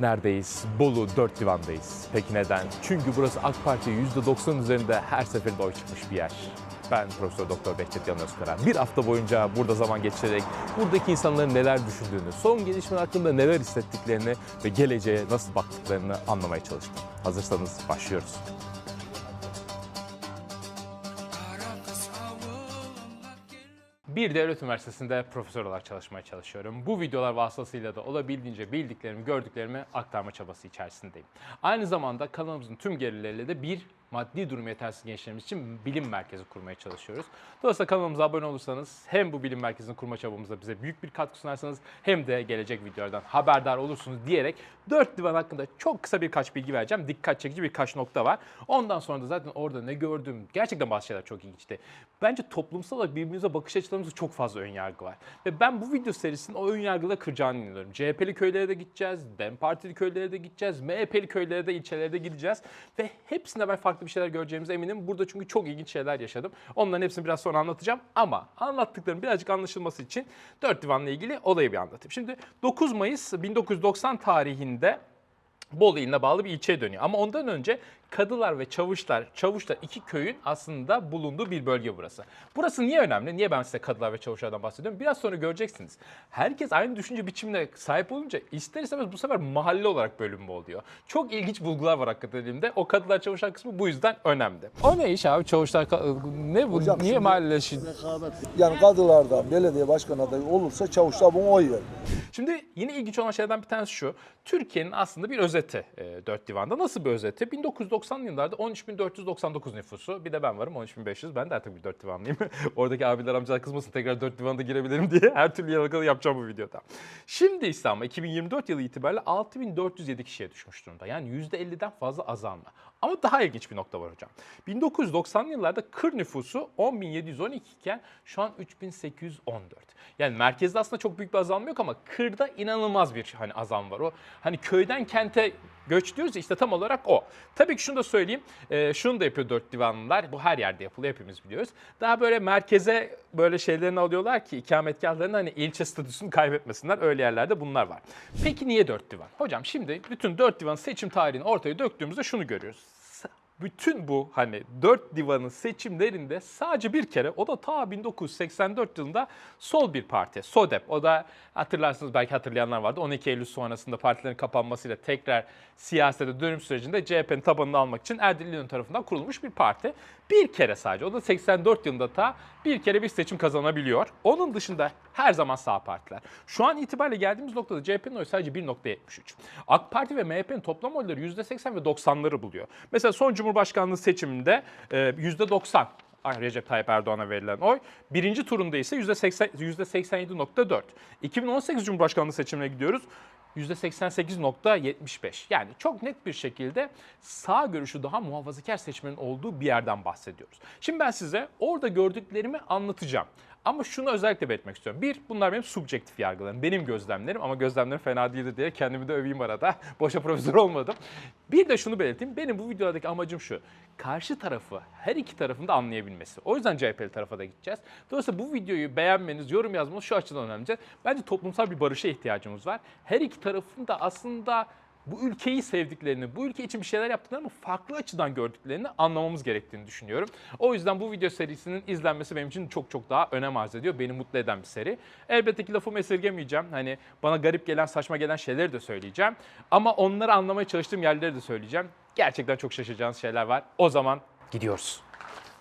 Neredeyiz? Bolu Dört Divan'dayız. Peki neden? Çünkü burası AK Parti %90 üzerinde her seferinde oy çıkmış bir yer. Ben Profesör Doktor Behçet Yan Özkara. Bir hafta boyunca burada zaman geçirerek buradaki insanların neler düşündüğünü, son gelişmeler hakkında neler hissettiklerini ve geleceğe nasıl baktıklarını anlamaya çalıştım. Hazırsanız başlıyoruz. Bir devlet üniversitesinde profesör olarak çalışmaya çalışıyorum. Bu videolar vasıtasıyla da olabildiğince bildiklerimi, gördüklerimi aktarma çabası içerisindeyim. Aynı zamanda kanalımızın tüm gelirleriyle de bir maddi durum yetersiz gençlerimiz için bilim merkezi kurmaya çalışıyoruz. Dolayısıyla kanalımıza abone olursanız hem bu bilim merkezini kurma çabamızda bize büyük bir katkı sunarsanız hem de gelecek videolardan haberdar olursunuz diyerek 4 divan hakkında çok kısa birkaç bilgi vereceğim. Dikkat çekici birkaç nokta var. Ondan sonra da zaten orada ne gördüm gerçekten bazı şeyler çok ilginçti. Bence toplumsal olarak birbirimize bakış açılarımızda çok fazla ön yargı var. Ve ben bu video serisinin o ön yargıda kıracağını inanıyorum. CHP'li köylere de gideceğiz, DEM Partili köylere de gideceğiz, MHP'li köylere de ilçelere de gideceğiz. Ve hepsinde ben farklı bir şeyler göreceğimize eminim. Burada çünkü çok ilginç şeyler yaşadım. Onların hepsini biraz sonra anlatacağım. Ama anlattıklarım birazcık anlaşılması için 4 divanla ilgili olayı bir anlatayım. Şimdi 9 Mayıs 1990 tarihinde Bolu iline bağlı bir ilçeye dönüyor. Ama ondan önce Kadılar ve Çavuşlar, Çavuşlar iki köyün aslında bulunduğu bir bölge burası. Burası niye önemli? Niye ben size Kadılar ve Çavuşlardan bahsediyorum? Biraz sonra göreceksiniz. Herkes aynı düşünce biçimine sahip olunca ister istemez bu sefer mahalle olarak bölünme oluyor. Çok ilginç bulgular var hakikaten elimde. O Kadılar Çavuşlar kısmı bu yüzden önemli. O ne iş abi Çavuşlar? Ne bu? Hocam niye şimdi-? Yani kadılardan belediye başkan adayı olursa çavuşlar buna oy verir. Şimdi yine ilginç olan şeylerden bir tanesi şu. Türkiye'nin aslında bir özeti e, dört divanda. Nasıl bir özeti? 1990 yıllarda 13.499 nüfusu. Bir de ben varım 13.500. Ben de artık bir dört divanlıyım. Oradaki abiler amcalar kızmasın tekrar dört divanda girebilirim diye her türlü yalakalı yapacağım bu videoda. Şimdi ise ama 2024 yılı itibariyle 6407 kişiye düşmüş durumda. Yani %50'den fazla azalma. Ama daha ilginç bir nokta var hocam. 1990'lı yıllarda kır nüfusu 10.712 iken şu an 3.814. Yani merkezde aslında çok büyük bir azalma yok ama kırda inanılmaz bir hani azalma var. O hani köyden kente göç diyoruz ya işte tam olarak o. Tabii ki şunu da söyleyeyim. e, şunu da yapıyor dört divanlılar. Bu her yerde yapılıyor hepimiz biliyoruz. Daha böyle merkeze böyle şeylerini alıyorlar ki ikametgahlarını hani ilçe statüsünü kaybetmesinler. Öyle yerlerde bunlar var. Peki niye dört divan? Hocam şimdi bütün dört divan seçim tarihini ortaya döktüğümüzde şunu görüyoruz bütün bu hani dört divanın seçimlerinde sadece bir kere o da ta 1984 yılında sol bir parti SODEP o da hatırlarsınız belki hatırlayanlar vardı 12 Eylül sonrasında partilerin kapanmasıyla tekrar siyasete dönüm sürecinde CHP'nin tabanını almak için Erdil İnönü tarafından kurulmuş bir parti. Bir kere sadece o da 84 yılında ta bir kere bir seçim kazanabiliyor. Onun dışında her zaman sağ partiler. Şu an itibariyle geldiğimiz noktada CHP'nin oyu sadece 1.73. AK Parti ve MHP'nin toplam oyları %80 ve 90'ları buluyor. Mesela son Cumhurbaşkanlığı seçiminde e, %90 Ay, Recep Tayyip Erdoğan'a verilen oy. Birinci turunda ise %80 %87.4. 2018 Cumhurbaşkanlığı seçimine gidiyoruz. %88.75. Yani çok net bir şekilde sağ görüşü daha muhafazakar seçmenin olduğu bir yerden bahsediyoruz. Şimdi ben size orada gördüklerimi anlatacağım. Ama şunu özellikle belirtmek istiyorum. Bir, bunlar benim subjektif yargılarım, benim gözlemlerim ama gözlemlerim fena değildi diye kendimi de öveyim arada. Boşa profesör olmadım. Bir de şunu belirteyim. Benim bu videodaki amacım şu. Karşı tarafı, her iki tarafın da anlayabilmesi. O yüzden CHP'li tarafa da gideceğiz. Dolayısıyla bu videoyu beğenmeniz, yorum yazmanız şu açıdan önemli. Bence toplumsal bir barışa ihtiyacımız var. Her iki tarafın da aslında bu ülkeyi sevdiklerini, bu ülke için bir şeyler yaptıklarını farklı açıdan gördüklerini anlamamız gerektiğini düşünüyorum. O yüzden bu video serisinin izlenmesi benim için çok çok daha önem arz ediyor. Beni mutlu eden bir seri. Elbette ki lafımı esirgemeyeceğim. Hani bana garip gelen, saçma gelen şeyleri de söyleyeceğim. Ama onları anlamaya çalıştığım yerleri de söyleyeceğim. Gerçekten çok şaşıracağınız şeyler var. O zaman gidiyoruz.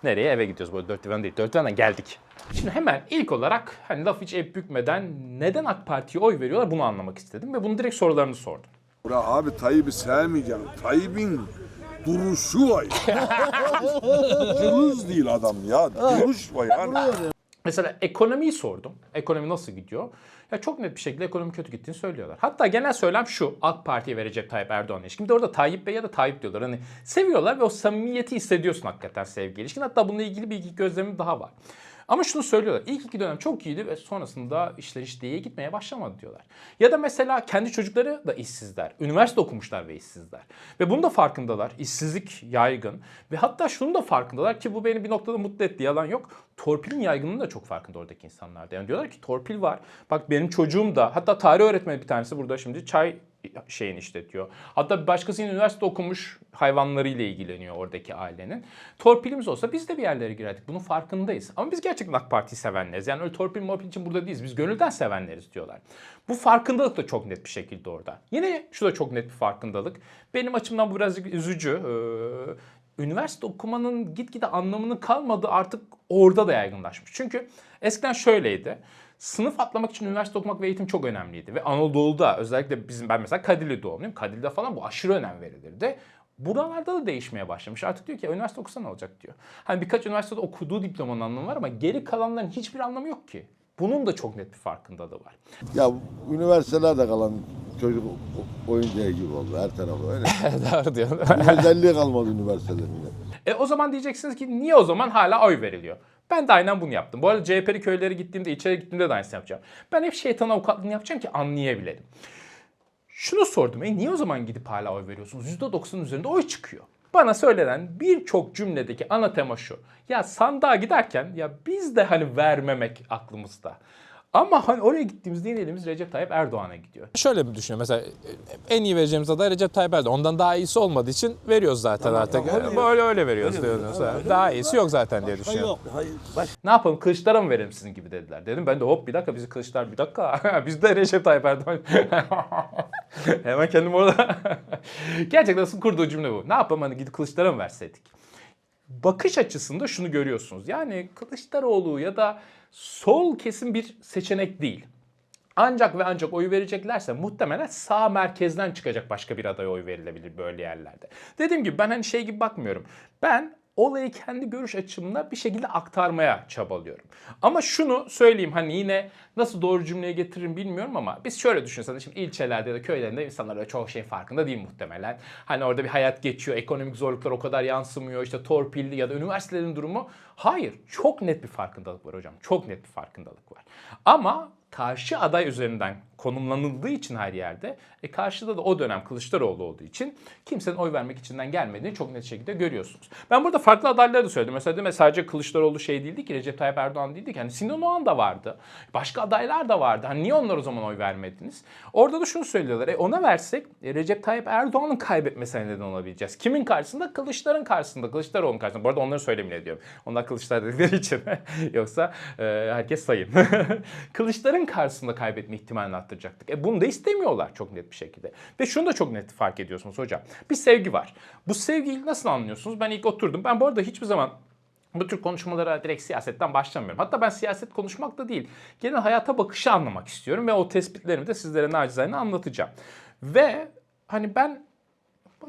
Nereye? Eve gidiyoruz. Bu dört divan değil. Dört divandan geldik. Şimdi hemen ilk olarak hani laf hiç ep bükmeden neden AK Parti'ye oy veriyorlar bunu anlamak istedim. Ve bunu direkt sorularını sordum. Ura abi Tayyip'i sevmeyeceğim. Tayyip'in duruşu var. Cılız değil adam ya. Duruş var yani. Mesela ekonomiyi sordum. Ekonomi nasıl gidiyor? Ya çok net bir şekilde ekonomi kötü gittiğini söylüyorlar. Hatta genel söylem şu. AK Parti'ye ve Recep Tayyip Erdoğan'a ilişkin. Bir de orada Tayyip Bey ya da Tayyip diyorlar. Hani seviyorlar ve o samimiyeti hissediyorsun hakikaten sevgi ilişkin. Hatta bununla ilgili bir gözlemim daha var. Ama şunu söylüyorlar. İlk iki dönem çok iyiydi ve sonrasında işler hiç de iyiye gitmeye başlamadı diyorlar. Ya da mesela kendi çocukları da işsizler. Üniversite okumuşlar ve işsizler. Ve bunun da farkındalar. İşsizlik yaygın. Ve hatta şunun da farkındalar ki bu beni bir noktada mutlu etti. Yalan yok. Torpilin yaygınlığının da çok farkında oradaki insanlar da. Yani diyorlar ki torpil var. Bak benim çocuğum da hatta tarih öğretmeni bir tanesi burada şimdi çay şeyini işletiyor. Hatta bir başkası üniversite okumuş hayvanlarıyla ilgileniyor oradaki ailenin. Torpilimiz olsa biz de bir yerlere girerdik. Bunun farkındayız. Ama biz gerçekten AK Parti'yi sevenleriz. Yani öyle torpil morpil için burada değiliz. Biz gönülden sevenleriz diyorlar. Bu farkındalık da çok net bir şekilde orada. Yine şu da çok net bir farkındalık. Benim açımdan bu birazcık üzücü. Ee, üniversite okumanın gitgide anlamının kalmadığı artık orada da yaygınlaşmış. Çünkü eskiden şöyleydi. Sınıf atlamak için üniversite okumak ve eğitim çok önemliydi. Ve Anadolu'da özellikle bizim ben mesela Kadirli doğumluyum. Kadirli'de falan bu aşırı önem verilirdi. Buralarda da değişmeye başlamış. Artık diyor ki üniversite okusan ne olacak diyor. Hani birkaç üniversitede okuduğu diplomanın anlamı var ama geri kalanların hiçbir anlamı yok ki. Bunun da çok net bir farkındalığı var. Ya üniversitelerde kalan çocuk oyuncağı gibi oldu her tarafı öyle. Doğru diyor. Bir özelliği kalmadı üniversitelerin. E o zaman diyeceksiniz ki niye o zaman hala oy veriliyor? Ben de aynen bunu yaptım. Bu arada CHP'li köylere gittiğimde, içeri gittiğimde de aynısını yapacağım. Ben hep şeytan avukatlığını yapacağım ki anlayabilelim. Şunu sordum. E niye o zaman gidip hala oy veriyorsunuz? %90'ın üzerinde oy çıkıyor. Bana söylenen birçok cümledeki ana tema şu. Ya sandığa giderken ya biz de hani vermemek aklımızda. Ama hani oraya gittiğimizde yine elimiz Recep Tayyip Erdoğan'a gidiyor. Şöyle bir düşünüyorum mesela en iyi vereceğimiz aday Recep Tayyip Erdoğan. Ondan daha iyisi olmadığı için veriyoruz zaten artık. Böyle öyle veriyoruz diyorsunuz. Daha iyisi yok zaten diye düşünüyorum. Yok. Hayır. Baş... Ne yapalım Kılıçdaroğlu mu verelim sizin gibi dediler. Dedim ben de hop bir dakika bizi Kılıçlar bir dakika. Biz de Recep Tayyip Erdoğan. Hemen kendim orada. Gerçekten asıl kurduğu cümle bu. Ne yapalım hani gidip Kılıçdaroğlu mu verseydik? Bakış açısında şunu görüyorsunuz. Yani Kılıçdaroğlu ya da sol kesim bir seçenek değil. Ancak ve ancak oy vereceklerse muhtemelen sağ merkezden çıkacak başka bir adaya oy verilebilir böyle yerlerde. Dediğim gibi ben hani şey gibi bakmıyorum. Ben olayı kendi görüş açımla bir şekilde aktarmaya çabalıyorum. Ama şunu söyleyeyim hani yine nasıl doğru cümleye getiririm bilmiyorum ama biz şöyle düşünseniz şimdi ilçelerde ya da köylerinde insanlar öyle çok şey farkında değil muhtemelen. Hani orada bir hayat geçiyor, ekonomik zorluklar o kadar yansımıyor, işte torpilli ya da üniversitelerin durumu. Hayır, çok net bir farkındalık var hocam. Çok net bir farkındalık var. Ama karşı aday üzerinden konumlanıldığı için her yerde e karşıda da o dönem Kılıçdaroğlu olduğu için kimsenin oy vermek içinden gelmediğini çok net şekilde görüyorsunuz. Ben burada farklı adayları da söyledim. Mesela ya sadece Kılıçdaroğlu şey değildi ki Recep Tayyip Erdoğan değildi ki. Hani Sinan Oğan da vardı. Başka adaylar da vardı. Hani niye onlar o zaman oy vermediniz? Orada da şunu söylüyorlar. E ona versek e, Recep Tayyip Erdoğan'ın kaybetmesine neden olabileceğiz. Kimin karşısında? Kılıçların karşısında. Kılıçdaroğlu'nun karşısında. Bu arada onları söylemin ediyorum. Onlar Kılıçlar dedikleri için. Yoksa e, herkes sayın. Kılıçların karşısında kaybetme ihtimalini arttıracaktık. E bunu da istemiyorlar çok net bir şekilde. Ve şunu da çok net fark ediyorsunuz hocam. Bir sevgi var. Bu sevgiyi nasıl anlıyorsunuz? Ben ilk oturdum. Ben bu arada hiçbir zaman bu tür konuşmalara direkt siyasetten başlamıyorum. Hatta ben siyaset konuşmak da değil. Genel hayata bakışı anlamak istiyorum ve o tespitlerimi de sizlere nacizane anlatacağım. Ve hani ben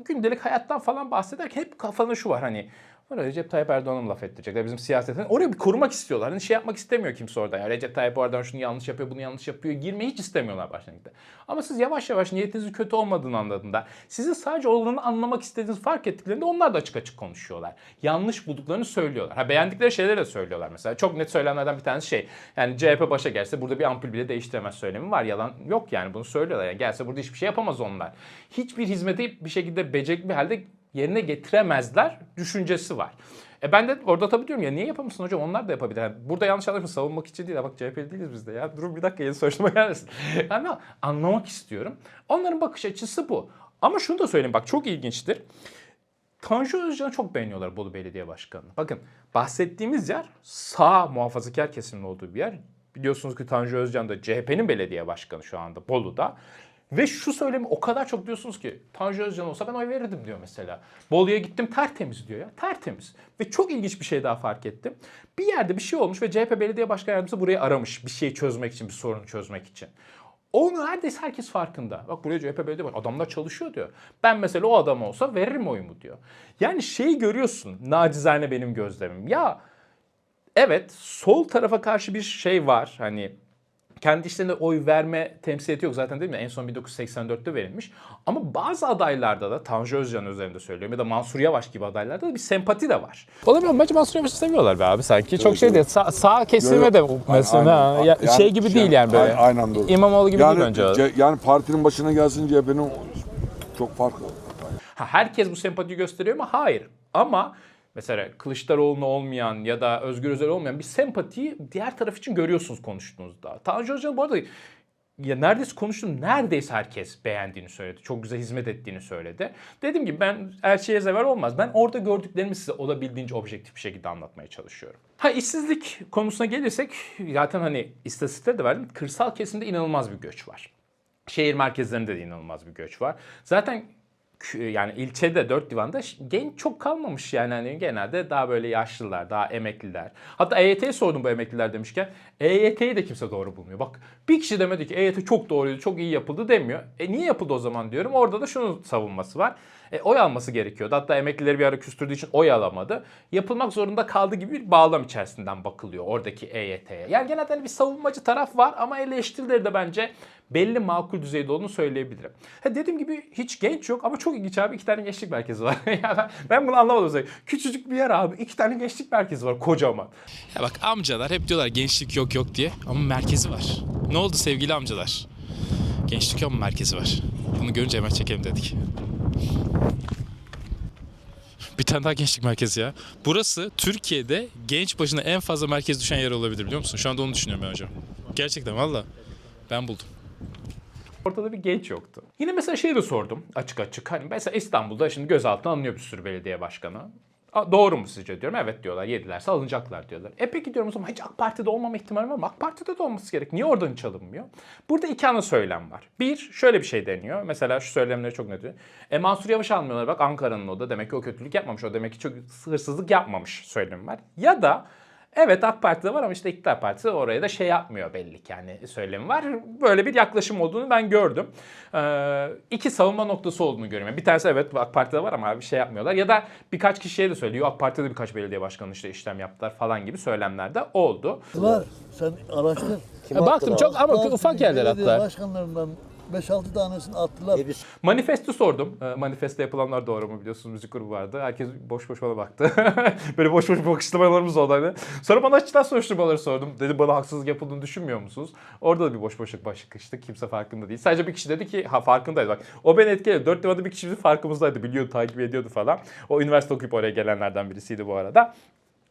gündelik hayattan falan bahsederken hep kafada şu var hani Orada Recep Tayyip Erdoğan'a laf ettirecekler bizim siyasetin? Oraya bir korumak istiyorlar. Hani şey yapmak istemiyor kimse orada. Yani Recep Tayyip Erdoğan şunu yanlış yapıyor, bunu yanlış yapıyor. Girmeyi hiç istemiyorlar başlangıçta. Ama siz yavaş yavaş niyetinizin kötü olmadığını anladığında, sizin sadece olanı anlamak istediğinizi fark ettiklerinde onlar da açık açık konuşuyorlar. Yanlış bulduklarını söylüyorlar. Ha beğendikleri şeyleri de söylüyorlar mesela. Çok net söylemlerden bir tanesi şey. Yani CHP başa gelse burada bir ampul bile değiştiremez söylemi var. Yalan yok yani bunu söylüyorlar. Yani gelse burada hiçbir şey yapamaz onlar. Hiçbir hizmeti bir şekilde becerikli bir halde yerine getiremezler düşüncesi var. E ben de orada tabii diyorum ya niye yapamıyorsun hocam onlar da yapabilir. Yani burada yanlış anlaşılma savunmak için değil. Ya Bak CHP'li değiliz biz de ya. Durun bir dakika yeni soruşturma gelmesin. Yani anlamak istiyorum. Onların bakış açısı bu. Ama şunu da söyleyeyim bak çok ilginçtir. Tanju Özcan'ı çok beğeniyorlar Bolu Belediye Başkanı'nı. Bakın bahsettiğimiz yer sağ muhafazakar kesimin olduğu bir yer. Biliyorsunuz ki Tanju Özcan da CHP'nin belediye başkanı şu anda Bolu'da. Ve şu söylemi o kadar çok diyorsunuz ki Tanju Özcan olsa ben oy verirdim diyor mesela. Bolu'ya gittim tertemiz diyor ya. Tertemiz. Ve çok ilginç bir şey daha fark ettim. Bir yerde bir şey olmuş ve CHP Belediye Başkan Yardımcısı burayı aramış. Bir şeyi çözmek için, bir sorunu çözmek için. Onu neredeyse herkes farkında. Bak buraya CHP belediye başkanı. Adamlar çalışıyor diyor. Ben mesela o adam olsa veririm oyumu diyor. Yani şeyi görüyorsun. Nacizane benim gözlemim. Ya evet sol tarafa karşı bir şey var. Hani kendi işlerinde oy verme temsiliyeti yok zaten değil mi? En son 1984'te verilmiş. Ama bazı adaylarda da Tanju Özcan üzerinde söylüyorum ya da Mansur Yavaş gibi adaylarda da bir sempati de var. Olabilir? Bence Mansur Yavaş'ı seviyorlar be abi sanki. Çok şey değil. Sa- sağ kesime de mesela Aynen. ya, Yani şey gibi değil yani böyle. Aynen doğru. İmamoğlu gibi yani, değil bence. ce- yani partinin başına gelsin CHP'nin çok farklı. Ha, herkes bu sempatiyi gösteriyor mu? Hayır. Ama mesela Kılıçdaroğlu'na olmayan ya da Özgür Özel olmayan bir sempatiyi diğer taraf için görüyorsunuz konuştuğunuzda. Tanju Özcan bu arada ya neredeyse konuştum. Neredeyse herkes beğendiğini söyledi. Çok güzel hizmet ettiğini söyledi. Dediğim gibi ben her şeye zeval olmaz. Ben orada gördüklerimi size olabildiğince objektif bir şekilde anlatmaya çalışıyorum. Ha işsizlik konusuna gelirsek zaten hani istatistikleri de verdim. Kırsal kesimde inanılmaz bir göç var. Şehir merkezlerinde de inanılmaz bir göç var. Zaten yani ilçede dört divanda genç çok kalmamış yani hani genelde daha böyle yaşlılar, daha emekliler. Hatta EYT'ye sordum bu emekliler demişken EYT'yi de kimse doğru bulmuyor. Bak bir kişi demedi ki EYT çok doğruydu, çok iyi yapıldı demiyor. E niye yapıldı o zaman diyorum. Orada da şunun savunması var. E, oy alması gerekiyordu. Hatta emeklileri bir ara küstürdüğü için oy alamadı. Yapılmak zorunda kaldı gibi bir bağlam içerisinden bakılıyor oradaki EYT'ye. Yani genelde hani bir savunmacı taraf var ama eleştirileri de bence belli makul düzeyde olduğunu söyleyebilirim. Ha, dediğim gibi hiç genç yok ama çok ilginç abi iki tane gençlik merkezi var. ben, bunu anlamadım. özellikle. Küçücük bir yer abi iki tane gençlik merkezi var kocaman. Ya bak amcalar hep diyorlar gençlik yok yok diye ama merkezi var. Ne oldu sevgili amcalar? Gençlik yok mu merkezi var? Bunu görünce hemen çekelim dedik. Bir tane daha gençlik merkezi ya. Burası Türkiye'de genç başına en fazla merkez düşen yer olabilir biliyor musun? Şu anda onu düşünüyorum ben hocam. Gerçekten valla. Ben buldum. Ortada bir genç yoktu. Yine mesela şey de sordum açık açık. Hani mesela İstanbul'da şimdi gözaltına alınıyor bir sürü belediye başkanı. Doğru mu sizce diyorum. Evet diyorlar. Yedilerse alınacaklar diyorlar. E peki diyorum o zaman hiç AK Parti'de olmama ihtimali var mı? AK Parti'de de olması gerek. Niye oradan hiç alınmıyor? Burada iki ana söylem var. Bir, şöyle bir şey deniyor. Mesela şu söylemleri çok net. E Mansur Yavaş almıyorlar. Bak Ankara'nın o da. Demek ki o kötülük yapmamış. O demek ki çok hırsızlık yapmamış söylemi var. Ya da Evet AK Parti'de var ama işte iktidar partisi oraya da şey yapmıyor belli ki yani söylemi var. Böyle bir yaklaşım olduğunu ben gördüm. Ee, iki savunma noktası olduğunu görüyorum. Bir tanesi evet AK Parti'de var ama bir şey yapmıyorlar. Ya da birkaç kişiye de söylüyor. AK Parti'de birkaç belediye başkanı işte işlem yaptılar falan gibi söylemler de oldu. Var. Sen araştır. Baktım çok ama ufak yerler Belediye hatta. Başkanlarından 5-6 tanesini attılar. Manifesto sordum. Ee, manifesto yapılanlar doğru mu biliyorsunuz müzik grubu vardı. Herkes boş boş bana baktı. Böyle boş boş bakıştırmalarımız oldu hani. Sonra bana açıdan soruşturmaları sordum. Dedim bana haksızlık yapıldığını düşünmüyor musunuz? Orada da bir boş boşluk başlıkıştı. Kimse farkında değil. Sadece bir kişi dedi ki ha farkındaydı bak. O beni etkiledi. Dört divanda bir kişi bizim farkımızdaydı. Biliyordu, takip ediyordu falan. O üniversite okuyup oraya gelenlerden birisiydi bu arada.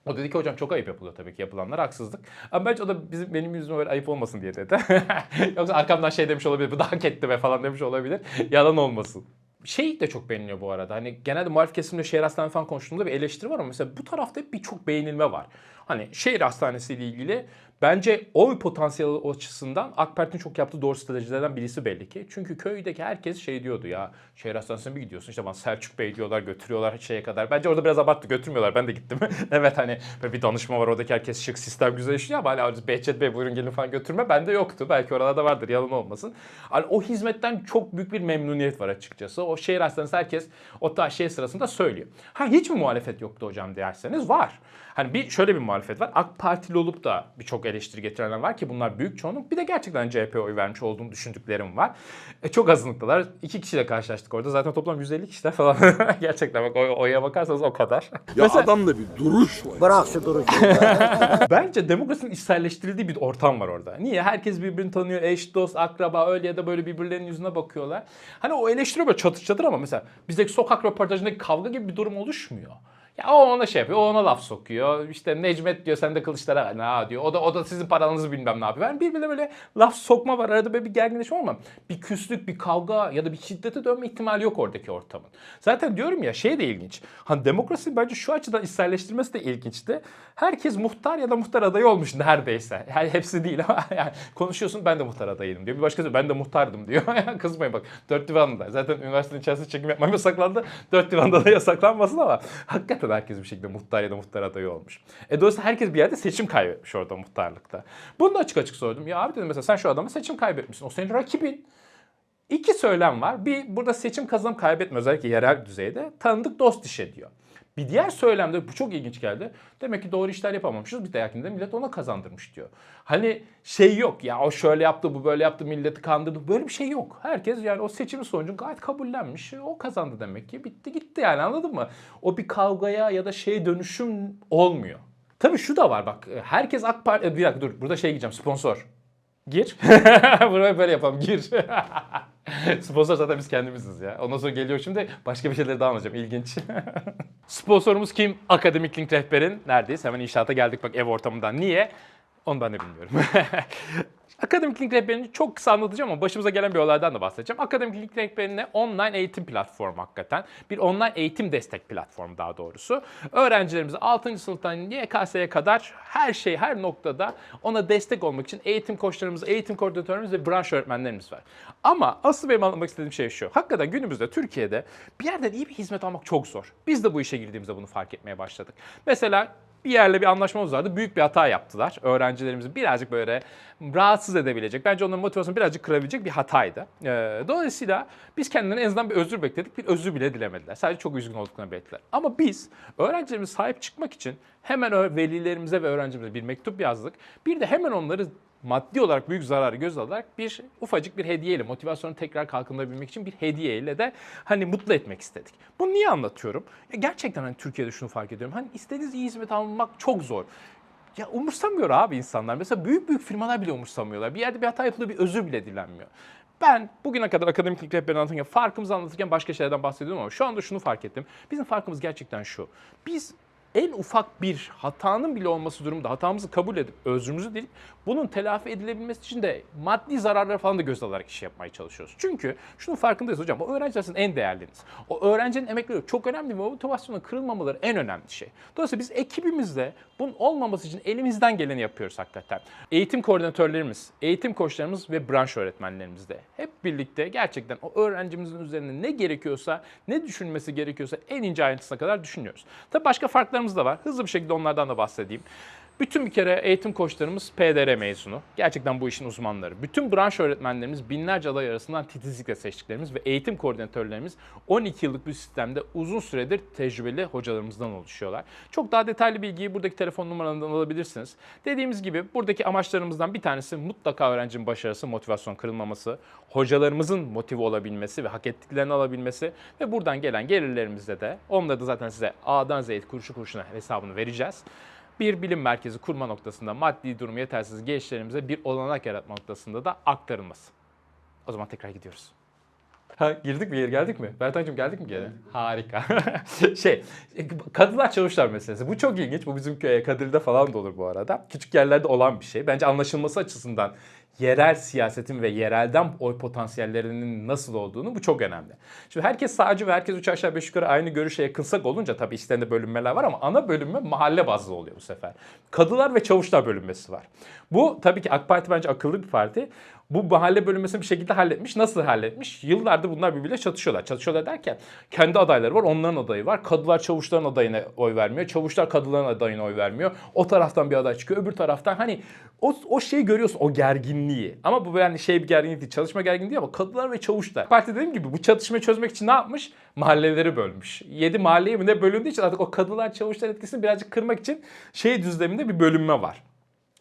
O dedi ki hocam çok ayıp yapılıyor tabii ki yapılanlar haksızlık. Ama bence o da bizim benim yüzüme böyle ayıp olmasın diye dedi. Yoksa arkamdan şey demiş olabilir. Bu da hak etti be falan demiş olabilir. Yalan olmasın. Şey de çok beğeniliyor bu arada. Hani genelde muhalif kesimde şehir hastanesi falan konuştuğumda bir eleştiri var ama mesela bu tarafta hep birçok beğenilme var. Hani şehir hastanesiyle ilgili bence oy potansiyeli açısından AK Parti'nin çok yaptığı doğru stratejilerden birisi belli ki. Çünkü köydeki herkes şey diyordu ya şehir hastanesine bir gidiyorsun işte bana Selçuk Bey diyorlar götürüyorlar şeye kadar. Bence orada biraz abarttı götürmüyorlar ben de gittim. evet hani bir danışma var oradaki herkes şık sistem güzel işliyor ama hala Behçet Bey buyurun gelin falan götürme bende yoktu. Belki oralarda vardır yalan olmasın. Hani o hizmetten çok büyük bir memnuniyet var açıkçası. O şehir hastanesi herkes o tarz şey sırasında söylüyor. Ha hiç mi muhalefet yoktu hocam derseniz var. Hani bir şöyle bir muhalefet var. AK Partili olup da birçok eleştiri getirenler var ki bunlar büyük çoğunluk. Bir de gerçekten CHP'ye oy vermiş olduğunu düşündüklerim var. E, çok azınlıktalar. İki kişiyle karşılaştık orada. Zaten toplam 150 kişiler falan. gerçekten bak oy, oya bakarsanız o kadar. Ya adamda bir duruş var. Bırak şu duruşu. Bence demokrasinin içselleştirildiği bir ortam var orada. Niye? Herkes birbirini tanıyor. Eş, dost, akraba öyle ya da böyle birbirlerinin yüzüne bakıyorlar. Hani o eleştiriyor böyle çatır çatır ama mesela bizdeki sokak röportajındaki kavga gibi bir durum oluşmuyor. Ya o ona şey yapıyor, o ona laf sokuyor. İşte Necmet diyor, sen de Kılıçlara ha diyor. O da o da sizin paranızı bilmem ne yapıyor. Yani birbirine böyle laf sokma var. Arada böyle bir gerginleşme ama bir küslük, bir kavga ya da bir şiddete dönme ihtimali yok oradaki ortamın. Zaten diyorum ya şey de ilginç. Hani demokrasi bence şu açıdan içselleştirmesi de ilginçti. Herkes muhtar ya da muhtar adayı olmuş neredeyse. Yani hepsi değil ama yani konuşuyorsun ben de muhtar adayıydım diyor. Bir başkası ben de muhtardım diyor. Kızmayın bak dört divanda. Zaten üniversitenin içerisinde çekim yapmam yasaklandı. Dört divanda da yasaklanmasın ama hakikaten herkes bir şekilde muhtar ya da muhtar adayı olmuş. E dolayısıyla herkes bir yerde seçim kaybetmiş orada muhtarlıkta. Bunu da açık açık sordum. Ya abi dedim mesela sen şu adamı seçim kaybetmişsin. O senin rakibin. İki söylem var. Bir burada seçim kazanıp kaybetme özellikle yerel düzeyde tanıdık dost iş ediyor. Bir diğer söylemde bu çok ilginç geldi. Demek ki doğru işler yapamamışız. Bir dahakinde millet ona kazandırmış diyor. Hani şey yok ya o şöyle yaptı bu böyle yaptı milleti kandırdı. Böyle bir şey yok. Herkes yani o seçimin sonucu gayet kabullenmiş. O kazandı demek ki. Bitti gitti yani anladın mı? O bir kavgaya ya da şey dönüşüm olmuyor. Tabii şu da var bak. Herkes AK Parti... Bir dakika dur. Burada şey diyeceğim. Sponsor. Gir. Buraya böyle yapalım. Gir. Sponsor zaten biz kendimiziz ya. Ondan sonra geliyor şimdi başka bir şeyleri daha anlatacağım. İlginç. Sponsorumuz kim? Akademik Link Rehber'in. Neredeyiz? Hemen inşaata geldik bak ev ortamından. Niye? Onu ben de bilmiyorum. Akademik rehberini çok kısa anlatacağım ama başımıza gelen bir olaydan da bahsedeceğim. Akademik rehberine online eğitim platformu hakikaten. Bir online eğitim destek platformu daha doğrusu. Öğrencilerimize 6. sınıftan YKS'ye kadar her şey her noktada ona destek olmak için eğitim koçlarımız, eğitim koordinatörümüz ve branş öğretmenlerimiz var. Ama asıl benim anlatmak istediğim şey şu. Hakikaten günümüzde Türkiye'de bir yerden iyi bir hizmet almak çok zor. Biz de bu işe girdiğimizde bunu fark etmeye başladık. Mesela bir yerle bir anlaşmamız vardı. Büyük bir hata yaptılar. Öğrencilerimizi birazcık böyle rahatsız edebilecek, bence onların motivasyonu birazcık kırabilecek bir hataydı. Ee, dolayısıyla biz kendilerine en azından bir özür bekledik. Bir özür bile dilemediler. Sadece çok üzgün olduklarını belirttiler. Ama biz öğrencilerimize sahip çıkmak için hemen velilerimize ve öğrencimize bir mektup yazdık. Bir de hemen onları maddi olarak büyük zararı göz alarak bir ufacık bir hediyeyle motivasyonu tekrar kalkındırabilmek için bir hediyeyle de hani mutlu etmek istedik. Bunu niye anlatıyorum? Ya gerçekten hani Türkiye'de şunu fark ediyorum. Hani istediğiniz iyi hizmet almak çok zor. Ya umursamıyor abi insanlar. Mesela büyük büyük firmalar bile umursamıyorlar. Bir yerde bir hata yapılıyor bir özür bile dilenmiyor. Ben bugüne kadar akademik rehberini anlatırken farkımızı anlatırken başka şeylerden bahsediyordum ama şu anda şunu fark ettim. Bizim farkımız gerçekten şu. Biz en ufak bir hatanın bile olması durumunda hatamızı kabul edip özrümüzü dilip bunun telafi edilebilmesi için de maddi zararları falan da göz alarak iş yapmaya çalışıyoruz. Çünkü şunun farkındayız hocam. O öğrenciler sizin en değerliniz. O öğrencinin emekleri çok önemli ve motivasyonun kırılmamaları en önemli şey. Dolayısıyla biz ekibimizde bunun olmaması için elimizden geleni yapıyoruz hakikaten. Eğitim koordinatörlerimiz, eğitim koçlarımız ve branş öğretmenlerimiz de hep birlikte gerçekten o öğrencimizin üzerine ne gerekiyorsa, ne düşünmesi gerekiyorsa en ince ayrıntısına kadar düşünüyoruz. Tabii başka farklarımız da var. Hızlı bir şekilde onlardan da bahsedeyim. Bütün bir kere eğitim koçlarımız PDR mezunu. Gerçekten bu işin uzmanları. Bütün branş öğretmenlerimiz binlerce aday arasından titizlikle seçtiklerimiz ve eğitim koordinatörlerimiz 12 yıllık bir sistemde uzun süredir tecrübeli hocalarımızdan oluşuyorlar. Çok daha detaylı bilgiyi buradaki telefon numaralarından alabilirsiniz. Dediğimiz gibi buradaki amaçlarımızdan bir tanesi mutlaka öğrencinin başarısı, motivasyon kırılmaması, hocalarımızın motive olabilmesi ve hak ettiklerini alabilmesi ve buradan gelen gelirlerimizde de onları da zaten size A'dan Z'ye kuruşu kuruşuna hesabını vereceğiz bir bilim merkezi kurma noktasında maddi durum yetersiz gençlerimize bir olanak yaratma noktasında da aktarılması. O zaman tekrar gidiyoruz. Ha, girdik mi? Geri geldik mi? Bertancığım geldik mi geri? Harika. şey, kadılar çavuşlar meselesi. Bu çok ilginç. Bu bizim köye Kadir'de falan da olur bu arada. Küçük yerlerde olan bir şey. Bence anlaşılması açısından yerel siyasetin ve yerelden oy potansiyellerinin nasıl olduğunu bu çok önemli. Şimdi herkes sağcı ve herkes üç aşağı beş yukarı aynı görüşe yakınsak olunca tabii içlerinde bölünmeler var ama ana bölünme mahalle bazlı oluyor bu sefer. Kadılar ve çavuşlar bölünmesi var. Bu tabii ki AK Parti bence akıllı bir parti. Bu mahalle bölünmesini bir şekilde halletmiş. Nasıl halletmiş? Yıllardır bunlar birbiriyle çatışıyorlar. Çatışıyorlar derken kendi adayları var, onların adayı var. Kadılar çavuşların adayına oy vermiyor. Çavuşlar kadıların adayına oy vermiyor. O taraftan bir aday çıkıyor, öbür taraftan hani o, o şeyi görüyorsun, o gerginliği. Ama bu yani şey bir gerginlik değil, çalışma gerginliği ama kadılar ve çavuşlar. Parti dediğim gibi bu çatışmayı çözmek için ne yapmış? Mahalleleri bölmüş. 7 mahalleye mi ne bölündüğü için artık o kadılar çavuşlar etkisini birazcık kırmak için şey düzleminde bir bölünme var.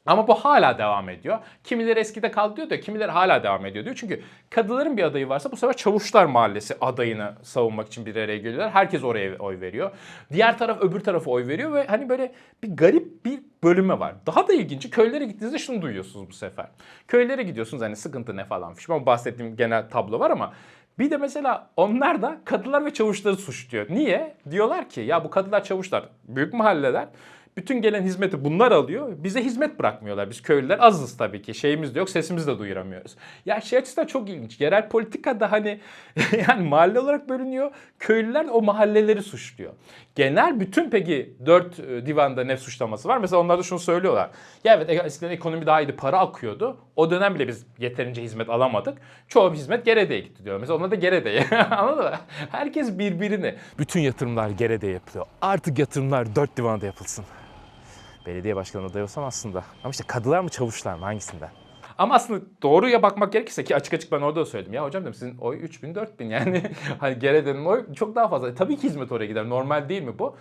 Ama bu hala devam ediyor. Kimileri eskide kaldı diyor da kimileri hala devam ediyor diyor. Çünkü kadıların bir adayı varsa bu sefer Çavuşlar Mahallesi adayını savunmak için bir araya geliyorlar. Herkes oraya oy veriyor. Diğer taraf öbür tarafa oy veriyor ve hani böyle bir garip bir bölünme var. Daha da ilginci köylere gittiğinizde şunu duyuyorsunuz bu sefer. Köylere gidiyorsunuz hani sıkıntı ne falan fiş. Ama bahsettiğim genel tablo var ama bir de mesela onlar da kadılar ve çavuşları suçluyor. Niye? Diyorlar ki ya bu kadılar çavuşlar büyük mahalleler bütün gelen hizmeti bunlar alıyor. Bize hizmet bırakmıyorlar. Biz köylüler azız tabii ki. Şeyimiz de yok, sesimizi de duyuramıyoruz. Ya şey açısından çok ilginç. Yerel politikada hani yani mahalle olarak bölünüyor. Köylüler o mahalleleri suçluyor. Genel bütün peki dört e, divanda ne suçlaması var? Mesela onlar da şunu söylüyorlar. Ya evet eskiden ekonomi daha iyiydi, para akıyordu. O dönem bile biz yeterince hizmet alamadık. Çoğu hizmet Gerede'ye gitti diyor. Mesela onlar da Gerede'ye. Anladın mı? Herkes birbirini. Bütün yatırımlar Gerede'ye yapılıyor. Artık yatırımlar dört divanda yapılsın. Belediye başkanı adayı olsam aslında. Ama işte kadılar mı çavuşlar mı hangisinden? Ama aslında doğruya bakmak gerekirse ki açık açık ben orada da söyledim. Ya hocam dedim sizin oy 3000 4000 yani hani Gerede'nin oy çok daha fazla. Tabii ki hizmet oraya gider. Normal değil mi bu?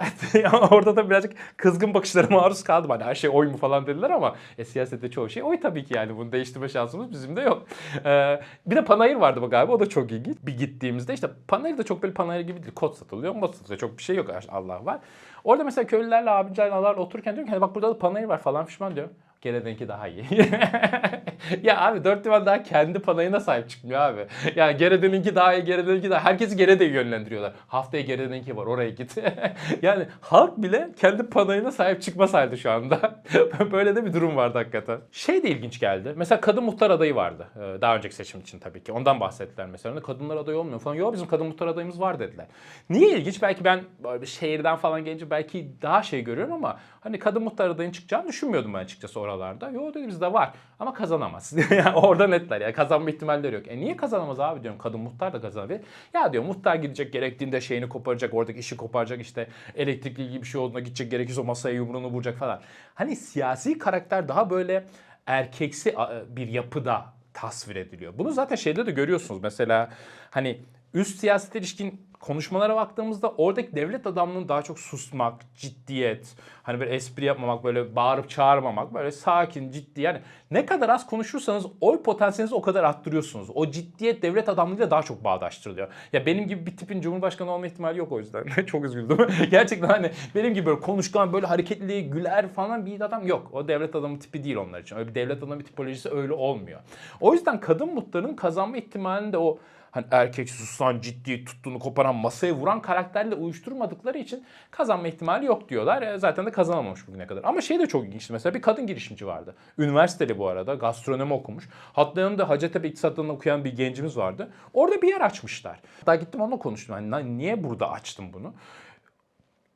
orada da birazcık kızgın bakışlara maruz kaldım. Hani her şey oy mu falan dediler ama e, siyasette çoğu şey oy tabii ki yani. Bunu değiştirme şansımız bizim de yok. Ee, bir de panayır vardı bu galiba. O da çok ilginç. Bir gittiğimizde işte panayır da çok böyle panayır gibi değil. Kot satılıyor, mot satılıyor. Çok bir şey yok Allah var. Orada mesela köylülerle abilerle otururken diyorum ki "Hani bak burada da panayır var falan fişman diyor. Geredenki daha iyi. ya abi dört divan daha kendi panayına sahip çıkmıyor abi. Yani Gereden'inki daha iyi, Gereden'inki daha Herkesi Gerede'ye yönlendiriyorlar. Haftaya Gereden'inki var oraya git. yani halk bile kendi panayına sahip çıkmaz halde şu anda. Böyle de bir durum vardı hakikaten. Şey de ilginç geldi. Mesela kadın muhtar adayı vardı. Ee, Daha önceki seçim için tabii ki. Ondan bahsettiler mesela. Hani Kadınlar adayı olmuyor falan. Yok bizim kadın muhtar adayımız var dediler. Niye ilginç? Belki ben şehirden falan gelince belki daha şey görüyorum ama hani kadın muhtar adayının çıkacağını düşünmüyordum ben açıkçası oralarda. Yok dedi bizde var ama kazanamaz. yani orada netler ya kazanma ihtimalleri yok. E niye kazanamaz abi diyorum kadın muhtar da kazanabilir. Ya diyor muhtar gidecek gerektiğinde şeyini koparacak oradaki işi koparacak işte elektrikli ilgili bir şey olduğunda gidecek gerekirse o masaya yumruğunu vuracak falan. Hani siyasi karakter daha böyle erkeksi a- bir yapıda tasvir ediliyor. Bunu zaten şeyde de görüyorsunuz. Mesela hani üst siyaset ilişkin konuşmalara baktığımızda oradaki devlet adamlığının daha çok susmak, ciddiyet, hani böyle espri yapmamak, böyle bağırıp çağırmamak, böyle sakin, ciddi. Yani ne kadar az konuşursanız oy potansiyelinizi o kadar arttırıyorsunuz. O ciddiyet devlet adamlığıyla daha çok bağdaştırılıyor. Ya benim gibi bir tipin cumhurbaşkanı olma ihtimali yok o yüzden. çok üzüldüm. Gerçekten hani benim gibi böyle konuşkan, böyle hareketli, güler falan bir adam yok. O devlet adamı tipi değil onlar için. Öyle bir devlet adamı tipolojisi öyle olmuyor. O yüzden kadın muhtarın kazanma ihtimalini de o hani erkek susan, ciddi tuttuğunu koparan, masaya vuran karakterle uyuşturmadıkları için kazanma ihtimali yok diyorlar. E, zaten de kazanamamış bugüne kadar. Ama şey de çok ilginçti. Mesela bir kadın girişimci vardı. Üniversiteli bu arada. Gastronomi okumuş. Hatta yanında Hacettepe İktisat'tan okuyan bir gencimiz vardı. Orada bir yer açmışlar. Hatta gittim onunla konuştum. Hani "Lan niye burada açtım bunu?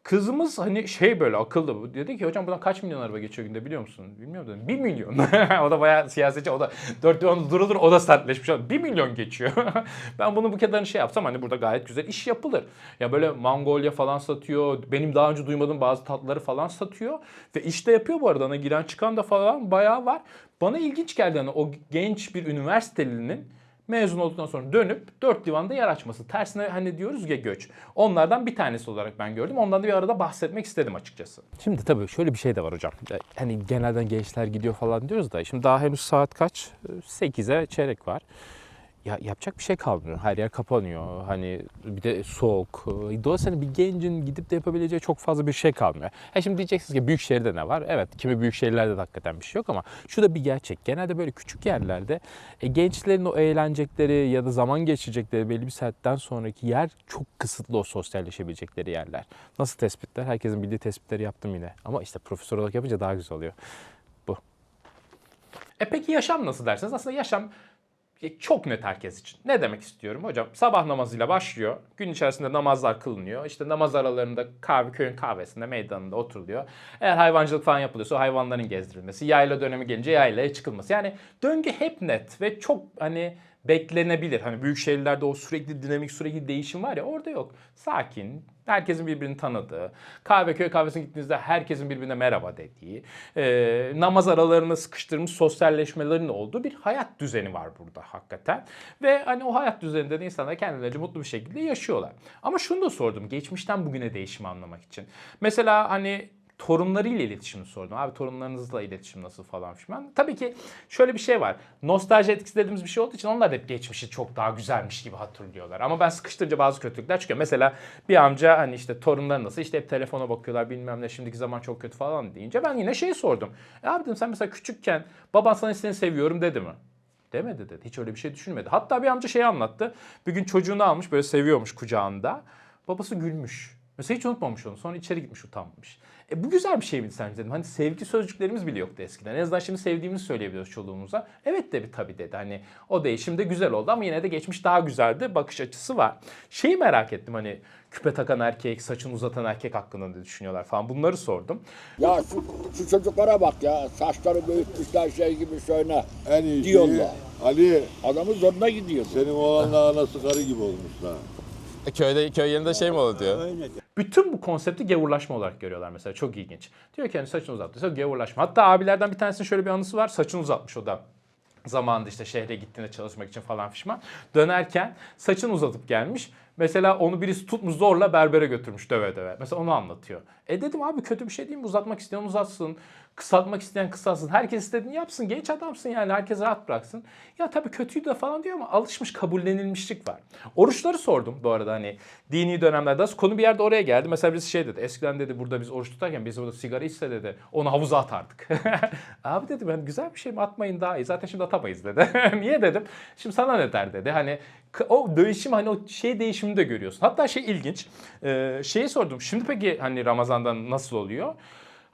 Kızımız hani şey böyle akıllı. Dedi ki hocam buradan kaç milyon araba geçiyor günde biliyor musun? Bilmiyorum dedim. 1 milyon. o da bayağı siyasetçi. O da 4 milyon durulur o da sertleşmiş. 1 milyon geçiyor. ben bunu bu kadarını şey yapsam hani burada gayet güzel iş yapılır. Ya böyle Mangolya falan satıyor. Benim daha önce duymadığım bazı tatlıları falan satıyor. Ve işte yapıyor bu arada. Hani giren çıkan da falan bayağı var. Bana ilginç geldi hani o genç bir üniversitelinin mezun olduktan sonra dönüp dört divanda yer açması. Tersine hani diyoruz ya göç. Onlardan bir tanesi olarak ben gördüm. Ondan da bir arada bahsetmek istedim açıkçası. Şimdi tabii şöyle bir şey de var hocam. Hani genelden gençler gidiyor falan diyoruz da şimdi daha henüz saat kaç? 8'e çeyrek var. Ya yapacak bir şey kalmıyor. Her yer kapanıyor. Hani bir de soğuk. Dolayısıyla bir gencin gidip de yapabileceği çok fazla bir şey kalmıyor. Ha şimdi diyeceksiniz ki büyük şehirde ne var? Evet kimi büyük şehirlerde de hakikaten bir şey yok ama şu da bir gerçek. Genelde böyle küçük yerlerde e, gençlerin o eğlenecekleri ya da zaman geçirecekleri belli bir saatten sonraki yer çok kısıtlı o sosyalleşebilecekleri yerler. Nasıl tespitler? Herkesin bildiği tespitleri yaptım yine. Ama işte profesör olarak yapınca daha güzel oluyor. Bu. E peki yaşam nasıl derseniz aslında yaşam e, çok net herkes için. Ne demek istiyorum hocam? Sabah namazıyla başlıyor. Gün içerisinde namazlar kılınıyor. İşte namaz aralarında kahve köyün kahvesinde meydanında oturuluyor. Eğer hayvancılık falan yapılıyorsa hayvanların gezdirilmesi. Yayla dönemi gelince yaylaya çıkılması. Yani döngü hep net ve çok hani beklenebilir. Hani büyük şehirlerde o sürekli dinamik sürekli değişim var ya orada yok. Sakin, herkesin birbirini tanıdığı, kahve köy kahvesine gittiğinizde herkesin birbirine merhaba dediği, e, namaz aralarını sıkıştırmış sosyalleşmelerin olduğu bir hayat düzeni var burada hakikaten. Ve hani o hayat düzeninde de insanlar kendilerince mutlu bir şekilde yaşıyorlar. Ama şunu da sordum geçmişten bugüne değişimi anlamak için. Mesela hani torunlarıyla iletişimi sordum. Abi torunlarınızla iletişim nasıl falan filan. Tabii ki şöyle bir şey var. Nostalji etkisi dediğimiz bir şey olduğu için onlar hep geçmişi çok daha güzelmiş gibi hatırlıyorlar. Ama ben sıkıştırınca bazı kötülükler çıkıyor. Mesela bir amca hani işte torunları nasıl işte hep telefona bakıyorlar bilmem ne şimdiki zaman çok kötü falan deyince ben yine şeyi sordum. E abi dedim sen mesela küçükken baban sana seni seviyorum dedi mi? Demedi dedi. Hiç öyle bir şey düşünmedi. Hatta bir amca şeyi anlattı. Bir gün çocuğunu almış böyle seviyormuş kucağında. Babası gülmüş. Mesela hiç unutmamış onu. Sonra içeri gitmiş utanmış. E bu güzel bir şey miydi sence dedim. Hani sevgi sözcüklerimiz bile yoktu eskiden. En azından şimdi sevdiğimizi söyleyebiliyoruz çoluğumuza. Evet de bir tabii dedi. Hani o değişim de güzel oldu ama yine de geçmiş daha güzeldi. Bakış açısı var. Şeyi merak ettim hani küpe takan erkek, saçını uzatan erkek hakkında ne düşünüyorlar falan. Bunları sordum. Ya şu, şu çocuklara bak ya. Saçları büyütmüşler şey gibi şöyle. En iyi Diyorlar. Ali Adamın zoruna gidiyor. senin oğlanla anası karı gibi olmuş ha. Köyde köy yerinde şey mi oldu diyor. Bütün bu konsepti gavurlaşma olarak görüyorlar mesela. Çok ilginç. Diyor ki hani saçını uzattıysa gavurlaşma. Hatta abilerden bir tanesinin şöyle bir anısı var. Saçını uzatmış o da. Zamanında işte şehre gittiğinde çalışmak için falan fişman. Dönerken saçını uzatıp gelmiş. Mesela onu birisi tutmuş zorla berbere götürmüş döve döve. Mesela onu anlatıyor. E dedim abi kötü bir şey değil mi? Uzatmak isteyen uzatsın. Kısaltmak isteyen kısalsın. Herkes istediğini yapsın. Genç adamsın yani. Herkes rahat bıraksın. Ya tabii kötüydü de falan diyor ama alışmış kabullenilmişlik var. Oruçları sordum bu arada hani dini dönemlerde. Konu bir yerde oraya geldi. Mesela birisi şey dedi. Eskiden dedi burada biz oruç tutarken biz burada sigara içse dedi. Onu havuza atardık. Abi dedi ben güzel bir şey mi atmayın daha iyi. Zaten şimdi atamayız dedi. Niye dedim. Şimdi sana ne der dedi. Hani o değişim hani o şey değişimini de görüyorsun. Hatta şey ilginç. Ee, şeyi sordum. Şimdi peki hani Ramazan'dan nasıl oluyor?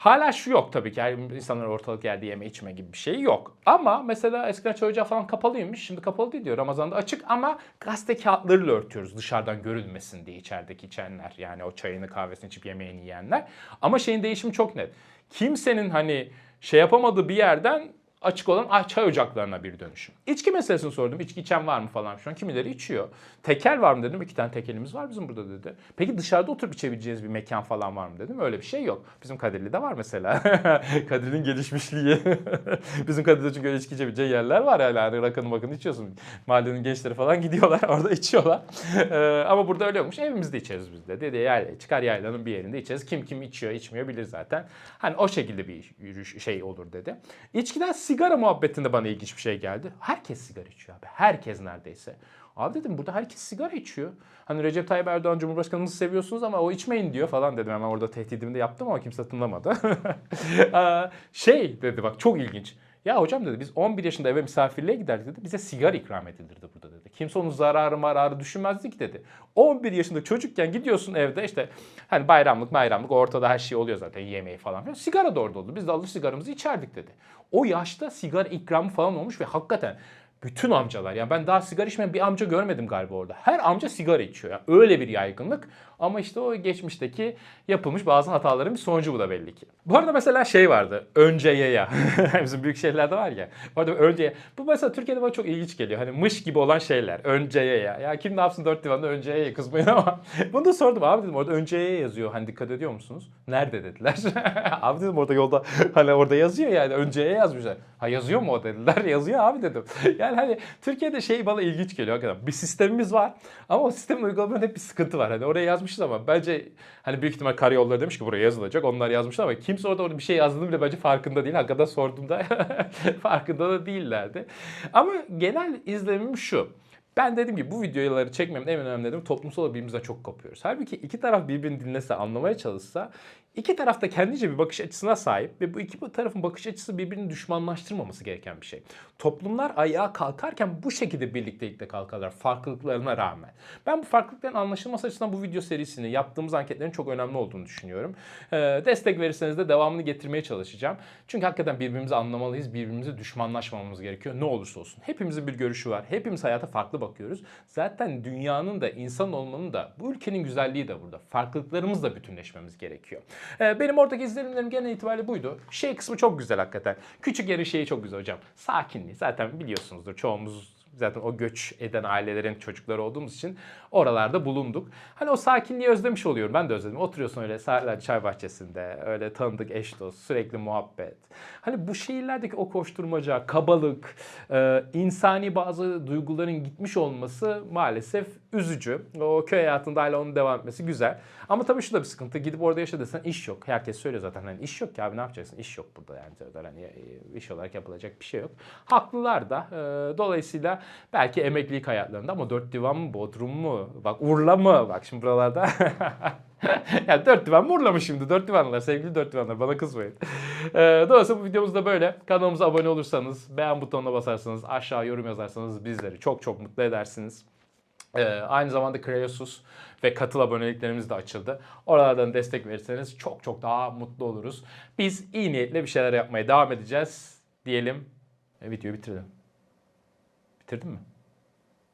Hala şu yok tabii ki. Yani insanlar ortalık yerde yeme içme gibi bir şey yok. Ama mesela eskiden çay ocağı falan kapalıymış. Şimdi kapalı değil diyor. Ramazan'da açık ama gazete kağıtlarıyla örtüyoruz dışarıdan görülmesin diye içerideki içenler. Yani o çayını kahvesini içip yemeğini yiyenler. Ama şeyin değişimi çok net. Kimsenin hani şey yapamadığı bir yerden açık olan ah, çay ocaklarına bir dönüşüm. İçki meselesini sordum. İçki içen var mı falan şu an. Kimileri içiyor. Tekel var mı dedim. İki tane tekelimiz var bizim burada dedi. Peki dışarıda oturup içebileceğiniz bir mekan falan var mı dedim. Öyle bir şey yok. Bizim Kadirli'de var mesela. Kadirli'nin gelişmişliği. bizim Kadirli'de çünkü içki içebileceği yerler var hala. Yani rakını bakın içiyorsun. Mahallenin gençleri falan gidiyorlar. Orada içiyorlar. Ee, ama burada öyle yokmuş. Evimizde içeriz biz de. Dedi yayla, çıkar yaylanın bir yerinde içeriz. Kim kim içiyor içmiyor bilir zaten. Hani o şekilde bir şey olur dedi. İçkiden sigara muhabbetinde bana ilginç bir şey geldi. Herkes sigara içiyor abi. Herkes neredeyse. Abi dedim burada herkes sigara içiyor. Hani Recep Tayyip Erdoğan Cumhurbaşkanımızı seviyorsunuz ama o içmeyin diyor falan dedim. Hemen orada tehdidimi de yaptım ama kimse tınlamadı. Şey dedi bak çok ilginç. Ya hocam dedi biz 11 yaşında eve misafirliğe giderdik dedi. Bize sigara ikram edilirdi burada dedi. Kimse onun zararı mararı düşünmezdi ki dedi. 11 yaşında çocukken gidiyorsun evde işte hani bayramlık bayramlık ortada her şey oluyor zaten yemeği falan filan. Sigara da orada oldu. Biz de alır sigaramızı içerdik dedi. O yaşta sigara ikramı falan olmuş ve hakikaten bütün amcalar yani ben daha sigara içmeyen bir amca görmedim galiba orada. Her amca sigara içiyor. Yani öyle bir yaygınlık. Ama işte o geçmişteki yapılmış bazı hataların bir sonucu bu da belli ki. Bu arada mesela şey vardı. Önce yaya. Bizim büyük şehirlerde var ya. Bu arada önce yaya. Bu mesela Türkiye'de bana çok ilginç geliyor. Hani mış gibi olan şeyler. Önce yaya. Ya kim ne yapsın dört divanda önce yaya kızmayın ama. Bunu da sordum. Abi dedim orada önce yaya yazıyor. Hani dikkat ediyor musunuz? Nerede dediler. abi dedim orada yolda hani orada yazıyor yani. Önce yaya yazmışlar. Ha yazıyor mu o dediler. yazıyor abi dedim. Yani hani Türkiye'de şey bana ilginç geliyor hakikaten. Bir sistemimiz var ama o sistemin uygulamanın hep bir sıkıntı var. Hani oraya yazmışız ama bence hani büyük ihtimal karayolları demiş ki buraya yazılacak. Onlar yazmışlar ama kimse orada orada bir şey yazdığını bile bence farkında değil. Hakikaten sorduğumda farkında da değillerdi. Ama genel izlemim şu. Ben dedim ki bu videoları çekmemin en önemli nedeni toplumsal olarak birbirimizden çok kopuyoruz. Halbuki iki taraf birbirini dinlese, anlamaya çalışsa iki taraf da kendince bir bakış açısına sahip ve bu iki tarafın bakış açısı birbirini düşmanlaştırmaması gereken bir şey. Toplumlar ayağa kalkarken bu şekilde birliktelikle kalkarlar farklılıklarına rağmen. Ben bu farklılıkların anlaşılması açısından bu video serisini yaptığımız anketlerin çok önemli olduğunu düşünüyorum. Ee, destek verirseniz de devamını getirmeye çalışacağım. Çünkü hakikaten birbirimizi anlamalıyız, birbirimize düşmanlaşmamamız gerekiyor ne olursa olsun. Hepimizin bir görüşü var, hepimiz hayata farklı bakıyoruz. Zaten dünyanın da insan olmanın da bu ülkenin güzelliği de burada. Farklılıklarımızla bütünleşmemiz gerekiyor. Ee, benim oradaki izlenimlerim genel itibariyle buydu. Şey kısmı çok güzel hakikaten. Küçük yerin şeyi çok güzel hocam. Sakinliği. Zaten biliyorsunuzdur çoğumuz zaten o göç eden ailelerin çocukları olduğumuz için oralarda bulunduk. Hani o sakinliği özlemiş oluyorum. Ben de özledim. Oturuyorsun öyle saatler çay bahçesinde. Öyle tanıdık eş dost. Sürekli muhabbet. Hani bu şehirlerdeki o koşturmaca, kabalık, e, insani bazı duyguların gitmiş olması maalesef üzücü. O köy hayatında hala onun devam etmesi güzel. Ama tabii şu da bir sıkıntı. Gidip orada yaşa desen iş yok. Herkes söylüyor zaten hani iş yok ki abi ne yapacaksın? İş yok burada yani. Hani e, iş olarak yapılacak bir şey yok. Haklılar da. E, belki emeklilik hayatlarında ama dört divan mı, Bodrum mu, bak Urla mı? Bak şimdi buralarda yani dört divan mı Urla mı şimdi? Dört divanlar, sevgili dört divanlar bana kızmayın. Ee, dolayısıyla bu videomuz da böyle. Kanalımıza abone olursanız, beğen butonuna basarsanız, aşağı yorum yazarsanız bizleri çok çok mutlu edersiniz. Ee, aynı zamanda Kreosus ve katıl aboneliklerimiz de açıldı. Oralardan destek verirseniz çok çok daha mutlu oluruz. Biz iyi niyetle bir şeyler yapmaya devam edeceğiz diyelim. E, videoyu bitirdim. Bitirdin mi?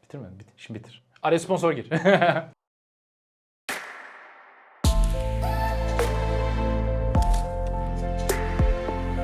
Bitirmedin. Bit Şimdi bitir. Araya sponsor gir.